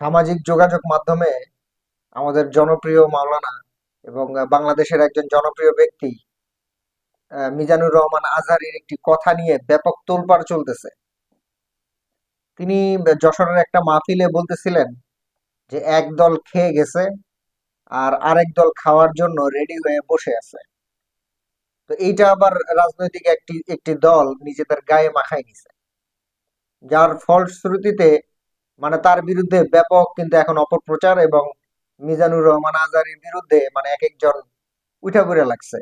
সামাজিক যোগাযোগ মাধ্যমে আমাদের জনপ্রিয় মাওলানা এবং বাংলাদেশের একজন জনপ্রিয় ব্যক্তি মিজানুর রহমান আজহারির একটি কথা নিয়ে ব্যাপক তোলপাড় চলতেছে। তিনি যশোরের একটা মাহফিলে বলতেছিলেন যে, এক দল খেয়ে গেছে আর আরেক দল খাওয়ার জন্য রেডি হয়ে বসে আছে। তো এইটা আবার রাজনৈতিক একটি একটি দল নিজেদের গায়ে মাখায় নিছে। যার ফলশ্রুতিতে মানে তার বিরুদ্ধে ব্যাপক কিন্তু এখন অপপ্রচার এবং মিজানুর রহমান আজহারির বিরুদ্ধে মানে এক একজন উঠা পড়ে লাগছে।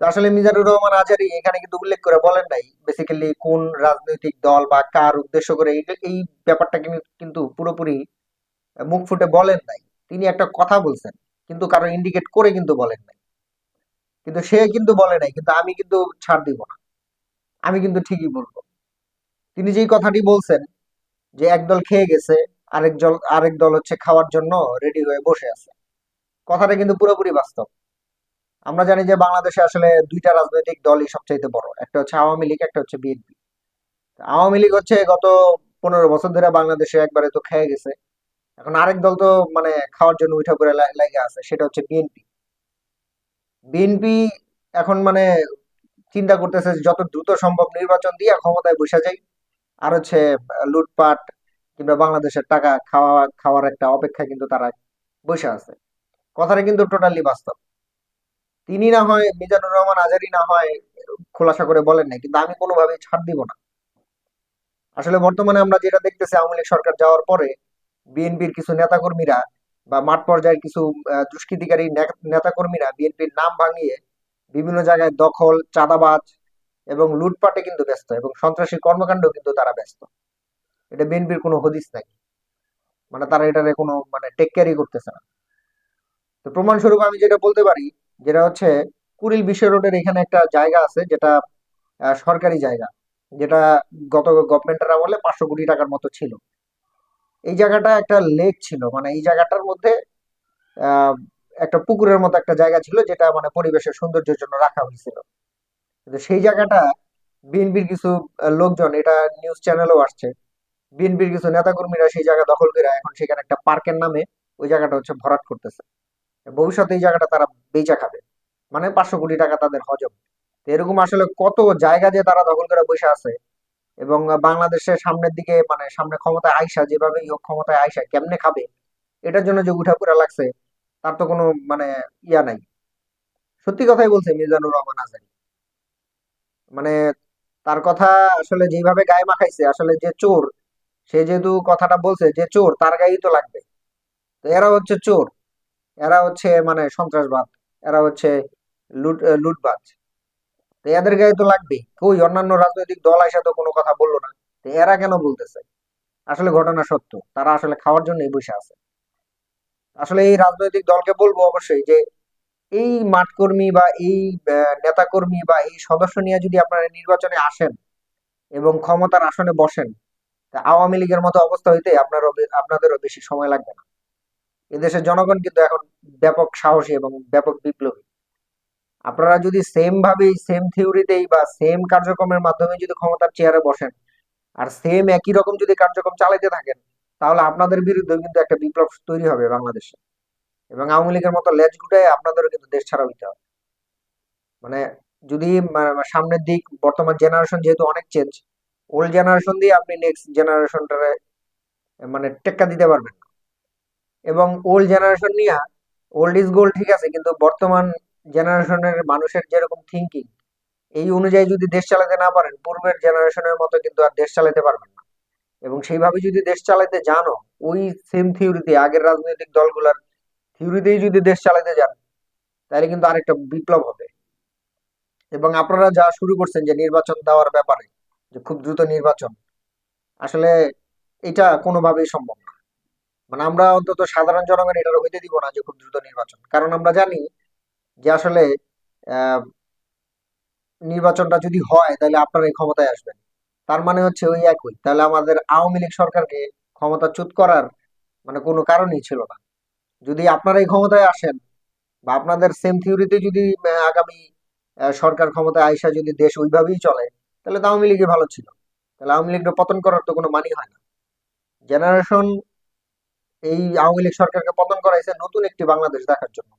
আসলে মিজানুর রহমান আজহারি এখানে কিন্তু উল্লেখ করে বলেন নাই বেসিক্যালি কোন রাজনৈতিক দল বা কার উদ্দেশ্য করে এই ব্যাপারটা কিন্তু পুরোপুরি মুখ ফুটে বলেন নাই। তিনি একটা কথা বলছেন, কিন্তু কারও ইন্ডিকেট করে কিন্তু বলেন নাই। কিন্তু সে কিন্তু বলে নাই, কিন্তু আমি কিন্তু ছাড় দিব না। আমি কিন্তু ঠিকই বলব। তিনি যেই কথাটি বলছেন যে একদল খেয়ে গেছে, আরেক দল আরেক দল হচ্ছে খাওয়ার জন্য রেডি হয়ে বসে আছে। কথাটা কিন্তু পুরোপুরি বাস্তব। আমরা জানি যে বাংলাদেশে আসলে দুইটা রাজনৈতিক দলই সবচাইতে বড়। একটা হচ্ছে আওয়ামী লীগ, একটা হচ্ছে বিএনপি। আওয়ামী লীগ হচ্ছে গত পনেরো বছর ধরে বাংলাদেশে একবারে তো খেয়ে গেছে। এখন আরেক দল তো মানে খাওয়ার জন্য উঠা করে লাগে আছে, সেটা হচ্ছে বিএনপি। বিএনপি এখন মানে চিন্তা করতেছে যত দ্রুত সম্ভব নির্বাচন দিয়ে ক্ষমতায় বসে যায় আর হচ্ছে, লুটপাট কিংবা বাংলাদেশের টাকা খাওয়া, খাওয়ার একটা অপেক্ষা কিন্তু তারা বসে আছে। কথাটা কিন্তু টোটালি বাস্তব। তিনি না হয় মিজানুর রহমান আজারি না হয় খোলাসা করে বলেন নাই, কিন্তু আমি কোনোভাবেই ছাড় দিব না। আসলে বর্তমানে আমরা যেটা দেখতেছি, আওয়ামী লীগ সরকার যাওয়ার পরে বিএনপির কিছু নেতাকর্মীরা বা মাঠ পর্যায়ের কিছু দুষ্কৃতিকারী নে- নেতাকর্মীরা বিএনপির নাম ভাঙিয়ে বিভিন্ন জায়গায় দখল, চাঁদাবাজ এবং লুটপাটে কিন্তু ব্যস্ত, এবং সন্ত্রাসী কর্মকাণ্ড কিন্তু তারা ব্যস্ত। এটা বিএনপির কোনো হদিস নাই মানে তারা এটারে কোনো মানে টেক কেয়ারই করতেছে না। তো প্রমাণস্বরূপ আমি যেটা বলতে পারি, যেটা হচ্ছে কুড়িল বিশ্ব রোডের এখানে একটা জায়গা আছে, যেটা সরকারি জায়গা, যেটা গত গভর্নমেন্টের আমলে পাঁচশো কোটি টাকার মতো ছিল। এই জায়গাটা একটা লেক ছিল মানে এই জায়গাটার মধ্যে একটা পুকুরের মতো একটা জায়গা ছিল, যেটা মানে পরিবেশের সৌন্দর্যের জন্য রাখা হয়েছিল। কিন্তু সেই জায়গাটা বিএনপির কিছু লোকজন, এটা নিউজ চ্যানেলও আসছে। বিএনপির কিছু নেতাকর্মীরা সেই জায়গা দখল করে এখন সেখানে একটা পার্কের নামে ওই জায়গাটা হচ্ছে ভরাট করতেছে। ভবিষ্যতে এই জায়গাটা তারা বেচা খাবে। মানে পাঁচশো কোটি টাকা তাদের হজম। এরকম আসলে কত জায়গা যে তারা দখল করে বসে আছে এবং বাংলাদেশের সামনের দিকে মানে সামনে ক্ষমতায় আইসা যেভাবে হোক ক্ষমতায় আইসা কেমনে খাবে, এটার জন্য যে উঠাপুরা লাগছে, তার তো কোনো মানে ইয়া নাই। সত্যি কথাই বলছে, মিজানুর রহমান আজারি। মানে তার কথা আসলে যেভাবে গায়ে মাখাইছে, আসলে যে চোর, সে যেহেতু কথাটা বলছে যে চোর, তার গায়েই তো লাগবে। তো এরা হচ্ছে চোর। এরা হচ্ছে মানে সন্ত্রাসবাদ। এরা হচ্ছে লুট লুটবাজ। তো এদের গায়ে তো লাগবেই। কই, অন্যান্য রাজনৈতিক দল আইসা তো কোনো কথা বলল না। তো এরা কেন বলতেছে? আসলে ঘটনা সত্য। তারা আসলে খাওয়ার জন্যই বসে আছে। আসলে এই রাজনৈতিক দলকে বলব অবশ্যই যে এই মাঠকর্মী বা এই নেতাকর্মী বা এই সদস্য নিয়ে যদি আপনারা নির্বাচনে আসেন এবং ক্ষমতার আসনে বসেন, তা আওয়ামী লীগের মতো অবস্থা হইতে আপনারও বে- আপনাদেরও বেশি সময় লাগবে না। এদেশের জনগণ কিন্তু এখন ব্যাপক সাহসী এবং ব্যাপক বিপ্লবী। আপনারা যদি সেম ভাবেই সেম থিওরিতেই বা সেম কার্যক্রমের মাধ্যমে যদি ক্ষমতার চেয়ারে বসেন, আর সেম একই রকম যদি কার্যক্রম চালাইতে থাকেন, তাহলে আপনাদের বিরুদ্ধে কিন্তু একটা বিপ্লব তৈরি হবে বাংলাদেশে। এবং আওয়ামী লীগের মতো লেজ গুটায় আপনাদেরও কিন্তু দেশ ছাড়া হইতে হবে মানে যদি সামনের দিক বর্তমান জেনারেশন যেহেতু অনেক চেঞ্জ ওল্ড জেনারেশন দিয়ে আপনি নেক্সট জেনারেশনটারে মানে টেক্কা দিতে পারবেন। এবং ওল্ড জেনারেশন নিয়ে ওল্ড ইজ গোল্ড ঠিক আছে, কিন্তু বর্তমান জেনারেশনের মানুষের যেরকম থিঙ্কিং এই অনুযায়ী যদি দেশ চালাতে না পারেন, পূর্বের জেনারেশনের মতো কিন্তু আর দেশ চালাতে পারবেন না এবং সেইভাবে যদি দেশ চালাতে জানো, ওই সেম থিওরিতে আগের রাজনৈতিক দলগুলোর থিওরিতেই যদি দেশ চালাতে যান, তাহলে কিন্তু আরেকটা বিপ্লব হবে। এবং আপনারা যা শুরু করছেন যে নির্বাচন দেওয়ার ব্যাপারে, যে খুব দ্রুত নির্বাচন, আসলে এটা কোনোভাবেই সম্ভব না। মানে আমরা অন্তত সাধারণ জনগণ এটা হইতে দিব না যে খুব দ্রুত নির্বাচন। কারণ আমরা জানি যে আসলে নির্বাচনটা যদি হয়, তাহলে আপনারা আপনারাই ক্ষমতায় আসবেন। তার মানে হচ্ছে ওই একই। তাহলে আমাদের আওয়ামী লীগ সরকারকে ক্ষমতা ক্ষমতাচ্যুত করার মানে কোনো কারণই ছিল না। যদি আপনারাই ক্ষমতায় আসেন বা আপনাদের সেম থিওরিতে যদি আগামী সরকার ক্ষমতায় আইসা যদি দেশ ওইভাবেই চলে, তাহলে তো আওয়ামী লীগই ভালো ছিল। তাহলে আওয়ামী লীগের পতন করার তো কোনো মানি হয় না। জেনারেশন এই আওয়ামী লীগ সরকারকে পতন করাইছে নতুন একটি বাংলাদেশ দেখার জন্য।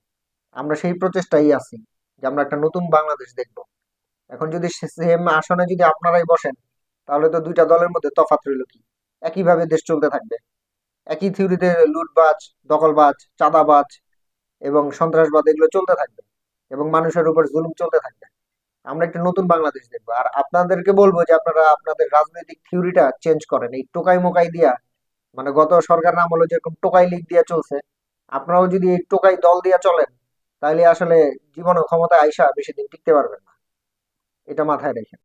আমরা সেই প্রচেষ্টাই আছি যে আমরা একটা নতুন বাংলাদেশ দেখব। এখন যদি সেম আসনে যদি আপনারাই বসেন, তাহলে তো দুইটা দলের মধ্যে তফাৎ রইল কি? একইভাবে দেশ চলতে থাকবে। একই থিওরিতে লুটবাজ, দখলবাজ, চাঁদাবাজ এবং সন্ত্রাসবাদ এগুলো চলতে থাকবে এবং মানুষের উপর জুলুম চলতে থাকবে। আমরা একটা নতুন বাংলাদেশ দেখব। আর আপনাদেরকে বলব যে আপনারা আপনাদের রাজনৈতিক থিওরিটা চেঞ্জ করেন। এই টোকাই মোকাই দিয়া মানে গত সরকার নাম হলো যেরকম টোকাই লীগ দিয়া চলছে, আপনারাও যদি এই টোকাই দল দিয়ে চলেন তাহলে আসলে জীবনে ক্ষমতায় আইসা বেশি দিন টিকতে পারবেন না। এটা মাথায় রেখে।